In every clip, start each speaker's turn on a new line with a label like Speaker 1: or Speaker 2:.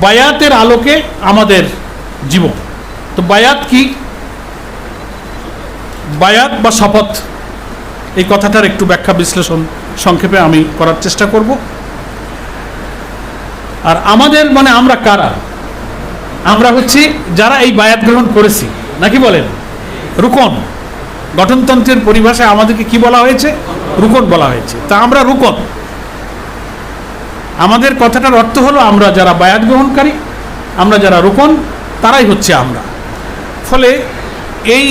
Speaker 1: বায়াতের আলোকে আমাদের জীবন। তো বায়াত কি? বায়াত বা শপথ, এই কথাটার একটু ব্যাখ্যা বিশ্লেষণ সংক্ষেপে আমি করার চেষ্টা করব। আর আমাদের মানে আমরা কারা? আমরা হচ্ছি যারা এই বায়াত গ্রহণ করেছি। নাকি বলেন? রুকন। গঠনতন্ত্রের পরিভাষায় আমাদেরকে কি বলা হয়েছে? রুকন বলা হয়েছে। তা আমরা রুকন। আমাদের কথাটার অর্থ হলো আমরা যারা বায়াত গ্রহণকারী, আমরা যারা রুকন, তারাই হচ্ছে আমরা। ফলে এই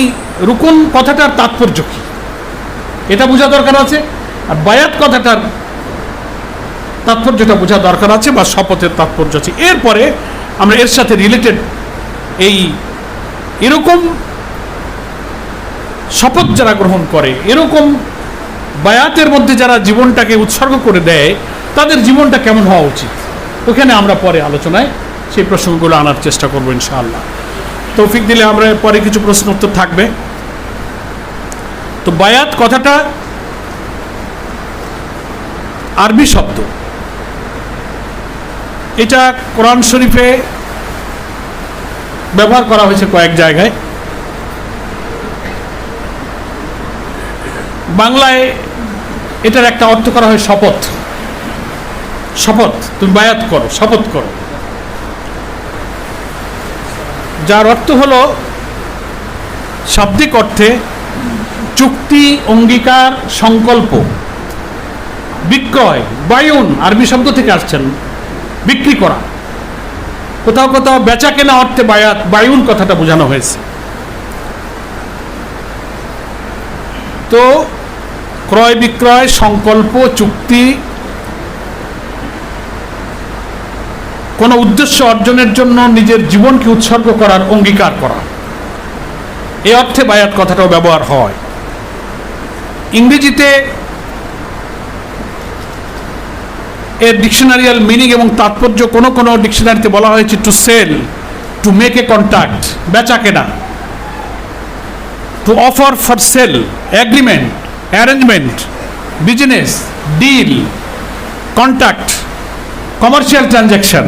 Speaker 1: রুকন কথাটার তাৎপর্য কি? এটা বোঝা দরকার আছে, আর বায়াত কথাটার তাৎপর্যটা বোঝা দরকার আছে বা শপথের তাৎপর্য আছে। এরপরে আমরা এর সাথে রিলেটেড এই এরকম শপথ যারা গ্রহণ করে, এরকম বায়াতের মধ্যে যারা জীবনটাকে উৎসর্গ করে দেয় তাদের জীবনটা কেমন হওয়া উচিত? ওখানে আমরা পরে আলোচনায় সেই প্রসঙ্গগুলো আনার চেষ্টা করব ইনশাআল্লাহ। তৌফিক দিলে আমরা পরে কিছু প্রশ্ন উত্তর থাকবে। তো বায়াত কথাটা আরবি শব্দ। এটা কোরআন শরীফে ব্যবহার করা হয়েছে কয়েক জায়গায়। বাংলায় এটার একটা অর্থ করা হয় শপথ। শপথ, তুমি বায়াত করো, শপথ করো। যার অর্থ হল, শাব্দিক অর্থে চুক্তি, অঙ্গীকার, সংকল্প, বিক্রয়, বায়ুন, আরবি শব্দ থেকে আসছেন, বিক্রি করা। কোথাও কোথাও বেচা কেনা অর্থে বায়াত, বায়ুন কথাটা বোঝানো হয়েছে। তো ক্রয় বিক্রয় সংকল্প, চুক্তি কোনো উদ্দেশ্য অর্জনের জন্য নিজের জীবনকে উৎসর্গ করার অঙ্গীকার করা। এ অর্থে বায়াত কথাটাও ব্যবহার হয়। ইংরেজিতে এর ডিকশনারিয়াল মিনিং এবং তাৎপর্য কোনো কোনো ডিকশনারিতে বলা হয়েছে to sell to make a contract বেচা কেনা to offer for sale agreement arrangement business deal contract commercial transaction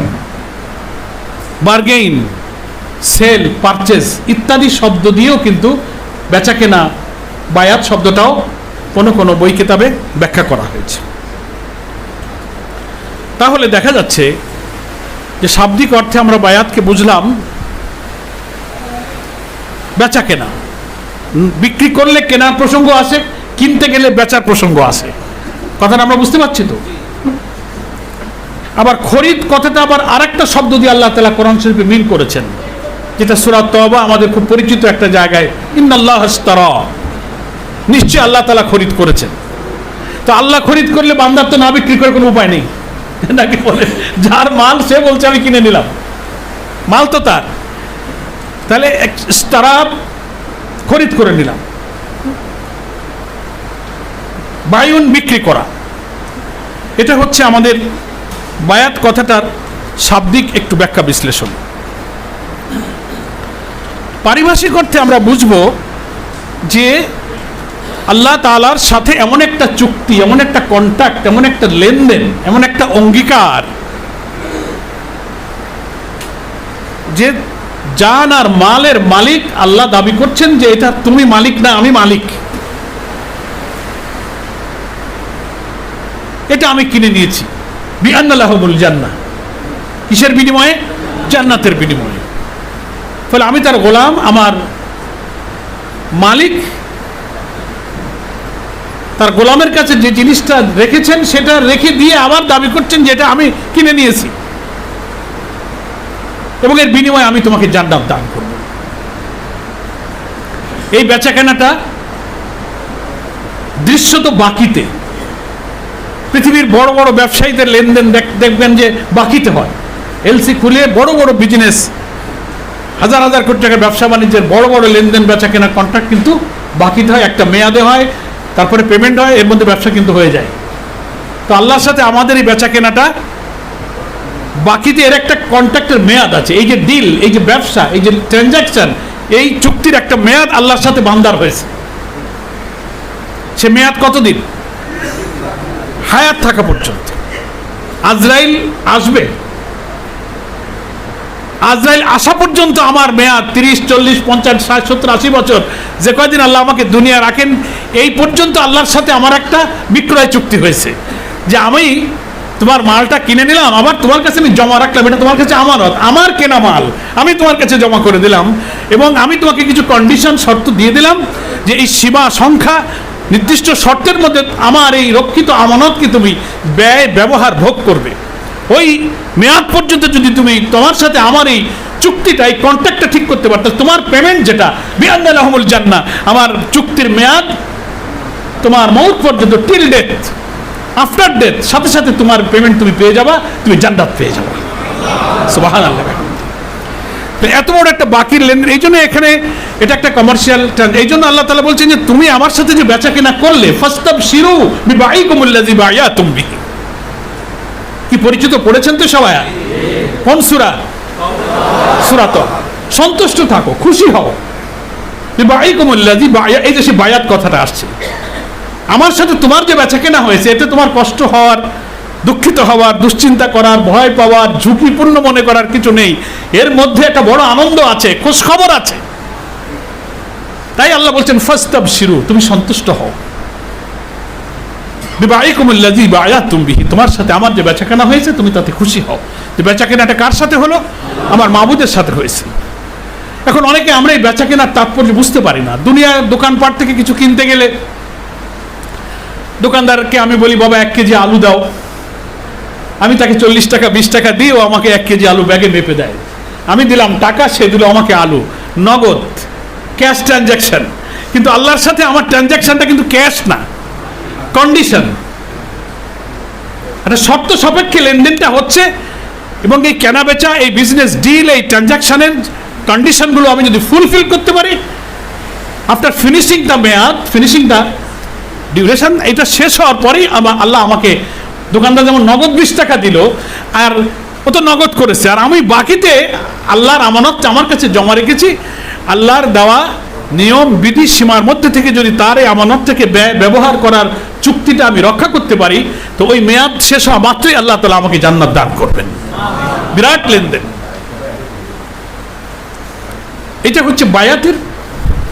Speaker 1: bargain, sale purchase ইত্যাদি শব্দ দিয়েও কিন্তু বেচা কেনা বায়াত শব্দটাও কোনো কোনো বই কিতাবে ব্যাখ্যা করা হয়েছে। তাহলে দেখা যাচ্ছে যে শাব্দিক অর্থে আমরা বায়াতকে বুঝলাম বেচা কেনা বিক্রি করলে কেনার প্রসঙ্গ আসে, কিনতে গেলে বেচার প্রসঙ্গ আসে। কথাটা আমরা বুঝতে পারছি তো? আবার খরিদ কথাটা আবার আরেকটা শব্দ দিয়ে আল্লাহ তালা কোরআন শরীফে মিল করেছেন, যেটা সুরাত তবা আমাদের খুব পরিচিত একটা জায়গায়, ইন্নাল্লাহ নিশ্চয়ই আল্লাহ তালা খরিদ করেছেন। তো আল্লাহ খরিদ করলে বান্দার তো না বিক্রি করে কোনো উপায় নেই। নাকি বলে, যার মাল সে বলছে, আমি কিনে নিলাম। মাল তো তার। তাহলে তারা খরিদ করে নিলাম। বায়ুন বিক্রি করা। এটা হচ্ছে আমাদের বায়াত কথাটার শাব্দিক একটু ব্যাখ্যা বিশ্লেষণ। পারিভাষিক অর্থে আমরা বুঝব যে আল্লাহ তালার সাথে এমন একটা চুক্তি, এমন একটা কন্ট্যাক্ট এমন একটা লেনদেন, এমন একটা অঙ্গীকার যে জান আর মালের মালিক আল্লাহ দাবি করছেন যে এটা তুমি মালিক না আমি মালিক। এটা আমি কিনে নিয়েছি। বিআনাল্লাহবুল জান্না কিসের বিনিময়ে? জান্নাতের বিনিময়ে। ফলে আমি তার গোলাম, আমার মালিক, তার গোলামের কাছে যে জিনিসটা রেখেছেন, সেটা রেখে দিয়ে আবার দাবি করছেন যেটা আমি কিনে নিয়েছি। এবং এর বিনিময়ে আমি তোমাকে জান্নাত দান করব। এই বেচা কেনাটা দৃশ্যত বাকিতে পৃথিবীর বড় বড় ব্যবসায়ীদের লেনদেন দেখ- দেখবেন যে বাকিতে হয়। এলসি খুলে বড় বড় বিজনেস হাজার হাজার কোটি টাকার ব্যবসা বাণিজ্যের বড় বড় লেনদেন, বেচা কেনা কন্ট্রাক্ট কিন্তু বাকিতে হয়, একটা মেয়াদে হয়, তারপরে পেমেন্ট হয়, এর মধ্যে ব্যবসা কিন্তু হয়ে যায়। তো আল্লাহর সাথে আমাদের এই বেচা কেনাটা, বাকিতে এর একটা কন্ট্রাক্টের মেয়াদ আছে। এই যে ডিল এই যে ব্যবসা, এই যে ট্রানজ্যাকশন এই চুক্তির একটা মেয়াদ আল্লাহর সাথে বান্দার হয়েছে। সে মেয়াদ কতদিন? হায়াত থাকা পর্যন্ত। আজরাইল আসবে। আজরাইল আসা পর্যন্ত আমার মেয়াদ তিরিশ, চল্লিশ, পঞ্চাশ, ষাট, সত্তর, আশি বছর। যে কয়দিন আল্লাহ আমাকে দুনিয়া রাখেন, এই পর্যন্ত আল্লাহর সাথে আমার একটা বিক্রয় চুক্তি হয়েছে। যে আমি তোমার মালটা কিনে নিলাম, আবার তোমার কাছে আমি জমা রাখলাম, এটা তোমার কাছে আমানত। আমার কেনা মাল, আমি তোমার কাছে জমা করে দিলাম। এবং আমি তোমাকে কিছু কন্ডিশন শর্ত দিয়ে দিলাম যে এই সীমা সংখ্যা নির্দিষ্ট শর্তের মধ্যে আমার এই রক্ষিত আমানতকে তুমি ব্যয়, ব্যবহার, ভোগ করবে। ওই মেয়াদ পর্যন্ত যদি তুমি তোমার সাথে আমার এই চুক্তিটা, এই কন্ট্রাক্টটা ঠিক করতে পারতো, তোমার পেমেন্ট যেটা বিয়ান্দাল আহমুল জান্না, আমার চুক্তির মেয়াদ, তোমার মৌত পর্যন্ত টিল ডেথ আফটার ডেথ সাথে সাথে তোমার পেমেন্ট তুমি পেয়ে যাবা, তুমি জান্নাত পেয়ে যাবা। সুবাহান আল্লাহ এত বড় একটা বাকির লেনদেন, এই জন্য এখানে এটা একটা কমার্শিয়াল এই জন্য আল্লাহ তালা বলছেন যে তুমি আমার সাথে যে বেচা কেনা করলে ফাস্তাব শিরু বিবাই কুমুল্লাজি তুমি কি পরিচিত পড়েছেন তো সবাই? কোন সুরা? সুরা তো। সন্তুষ্ট থাকো, খুশি হও। বিবাই কুমুল্লাজি বায়া, এই যে সে বায়াত কথাটা আসছে। আমার সাথে তোমার যে বেচা কেনা হয়েছে, এতে তোমার কষ্ট হওয়ার দুঃখিত হওয়ার, দুশ্চিন্তা করার, ভয় পাওয়ার, ঝুঁকিপূর্ণ মনে করার কিছু নেই। এর মধ্যে একটা বড় আনন্দ আছে খোঁজ খবর আছে। তাই আল্লাহ বলছেন ফার্স্ট অফ শিরু, তুমি সন্তুষ্ট হও। বিবাহিকুমুল্লাজি বায়া তুমি তোমার সাথে আমার যে বেচাকেনা হয়েছে, তুমি তাতে খুশি হও। যে বেচাকেনাটা কার সাথে হলো? আমার মাবুদের সাথে হয়েছে। এখন অনেকে আমরা এই বেচাকেনার তাৎপর্য বুঝতে পারি না। দুনিয়ার দোকানপাট থেকে কিছু কিনতে গেলে, দোকানদারকে আমি বলি, বাবা, এক কেজি আলু দাও। আমি তাকে চল্লিশ টাকা, বিশ টাকা দিয়ে ও আমাকে এক কেজি আলু ব্যাগে মেপে দেয়। আমি দিলাম টাকা, সে দিল আমাকে আলু। নগদ, ক্যাশ ট্রানজ্যাকশন। কিন্তু আল্লাহর সাথে আমার ট্রানজ্যাকশনটা কিন্তু ক্যাশ না, কন্ডিশন। একটা শর্ত সাপেক্ষে লেনদেনটা হচ্ছে এবং এই কেনা বেচা, এই বিজনেস ডিল, এই ট্রানজ্যাকশনের কন্ডিশনগুলো আমি যদি ফুলফিল করতে পারি, আফটার ফিনিশিং দ্য মেয়াদ, ফিনিশিং দ্য ডিউরেশন, এটা শেষ হওয়ার পরেই আমার আল্লাহ আমাকে দোকানদার যেমন নগদ বিশ টাকা দিল, আর ও তো নগদ করেছে। আর আমি বাকিতে আল্লাহর আমানত আমার কাছে জমা রেখেছি। আল্লাহর দেওয়া নিয়ম, বিধি সীমার মধ্যে থেকে যদি তার এই আমানত থেকে ব্যবহার করার চুক্তিটা আমি রক্ষা করতে পারি, তো ওই মেয়াদ শেষ হওয়া মাত্রই আল্লাহ তালা আমাকে জান্নাত দান করবেন। বিরাট লেনদেন। এটা হচ্ছে বায়াতের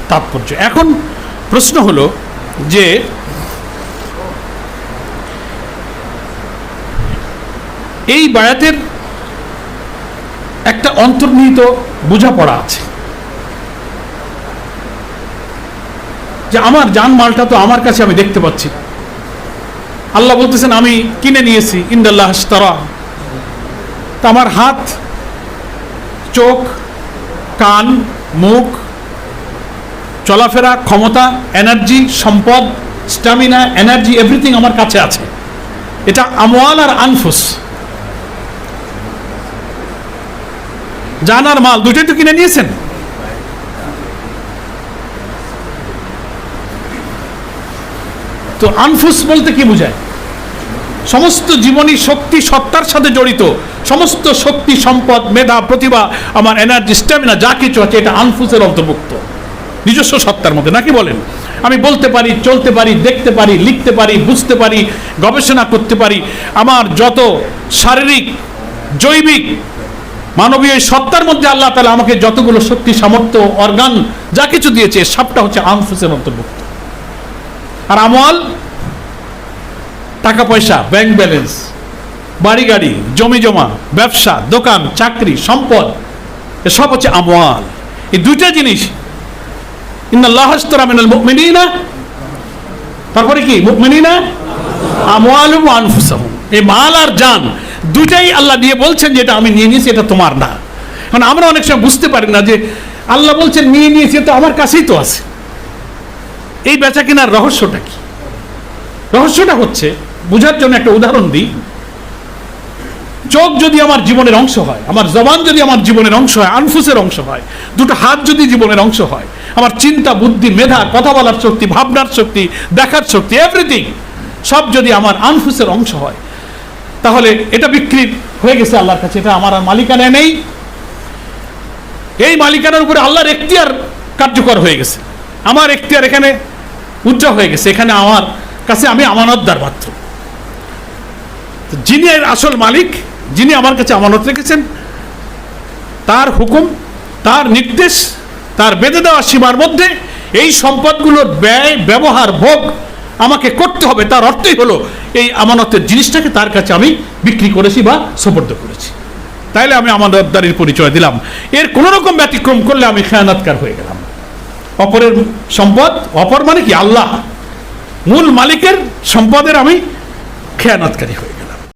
Speaker 1: তাৎপর্য। এখন প্রশ্ন হলো যে এই বায়াতের একটা অন্তর্নিহিত বোঝাপড়া আছে। যে আমার জান মালটা তো আমার কাছে আমি দেখতে পাচ্ছি। আল্লাহ বলতেছেন, আমি কিনে নিয়েছি, ইন্দাল্লাহ তারা তা আমার হাত, চোখ, কান, মুখ, চলাফেরা, ক্ষমতা, এনার্জি, সম্পদ স্টামিনা এনার্জি, এভরিথিং আমার কাছে আছে। এটা আমওয়াল আর আনফুস। জান আর মাল দুটোই তো কিনে নিয়েছেন। তো আনফুস বলতে কি বোঝায়? সমস্ত জীবনী শক্তি সত্তার সাথে জড়িত, সমস্ত শক্তি, সম্পদ, মেধা, প্রতিভা, আমার এনার্জি স্ট্যামিনা যা কিছু আছে, এটা আনফুসের অন্তর্ভুক্ত। নিজস্ব সত্তার মধ্যে, নাকি বলেন? আমি বলতে পারি, চলতে পারি, দেখতে পারি, লিখতে পারি, বুঝতে পারি, গবেষণা করতে পারি, আমার যত শারীরিক, জৈবিক মানবীয় সত্তার মধ্যে আল্লাহ তালা আমাকে যতগুলো শক্তি, সামর্থ্য অর্গান যা কিছু দিয়েছে, সবটা হচ্ছে আনফুসের অন্তর্ভুক্ত। আর আমল, টাকা পয়সা ব্যাংক ব্যালেন্স বাড়ি গাড়ি, জমি জমা, ব্যবসা, দোকান, চাকরি, সম্পদ সব হচ্ছে আমওয়াল এই দুইটা জিনিস তারপরে কি? মুমিনিনা, আমওয়ালুম ওয়া আনফুসাহুম। এই মাল আর জান দুইটাই আল্লাহ দিয়ে বলছেন যে এটা আমি নিয়ে নিয়েছি, এটা তোমার না। কারণ আমরা অনেক সময় বুঝতে পারি না যে আল্লাহ বলছেন নিয়ে নিয়েছি তো আমার কাছেই তো আছে। এই বেচা কেনার রহস্যটা কি? রহস্যটা হচ্ছে, বোঝার জন্য একটা উদাহরণ দিই। চোখ যদি আমার জীবনের অংশ হয়, আমার জবান যদি আমার জীবনের অংশ হয়, আনফুসের অংশ হয়, দুটো হাত যদি জীবনের অংশ হয়, আমার চিন্তা, বুদ্ধি, মেধা, কথা বলার শক্তি, ভাবনার শক্তি, দেখার শক্তি এভরিথিং সব যদি আমার আনফুসের অংশ হয় তাহলে এটা বিক্রি হয়ে গেছে আল্লাহর কাছে, এটা আমার মালিকানায় নেই। এই মালিকানার উপরে আল্লাহর এখতিয়ার কার্যকর হয়ে গেছে। আমার এখতিয়ার এখানে উজ্জ্বল হয়ে গেছে, এখানে আমার কাছে আমি আমানতদার মাত্র। যিনি এর আসল মালিক, যিনি আমার কাছে আমানত রেখেছেন, তার হুকুম, তার নির্দেশ, তার বেঁধে দেওয়া সীমার মধ্যে এই সম্পদগুলোর ব্যয়, ব্যবহার, ভোগ আমাকে করতে হবে, তার অর্থই হলো এই আমানতের জিনিসটাকে তার কাছে আমি বিক্রি করেছি বা সোপর্দ করেছি। তাইলে আমি আমানতদারির পরিচয় দিলাম। এর কোনো রকম ব্যতিক্রম করলে আমি খেয়ানাতকার হয়ে গেলাম। অপরের সম্পদ, অপর মানে কি? আল্লাহ। মূল মালিকের সম্পদের আমি খেয়ানাতকারী হয়ে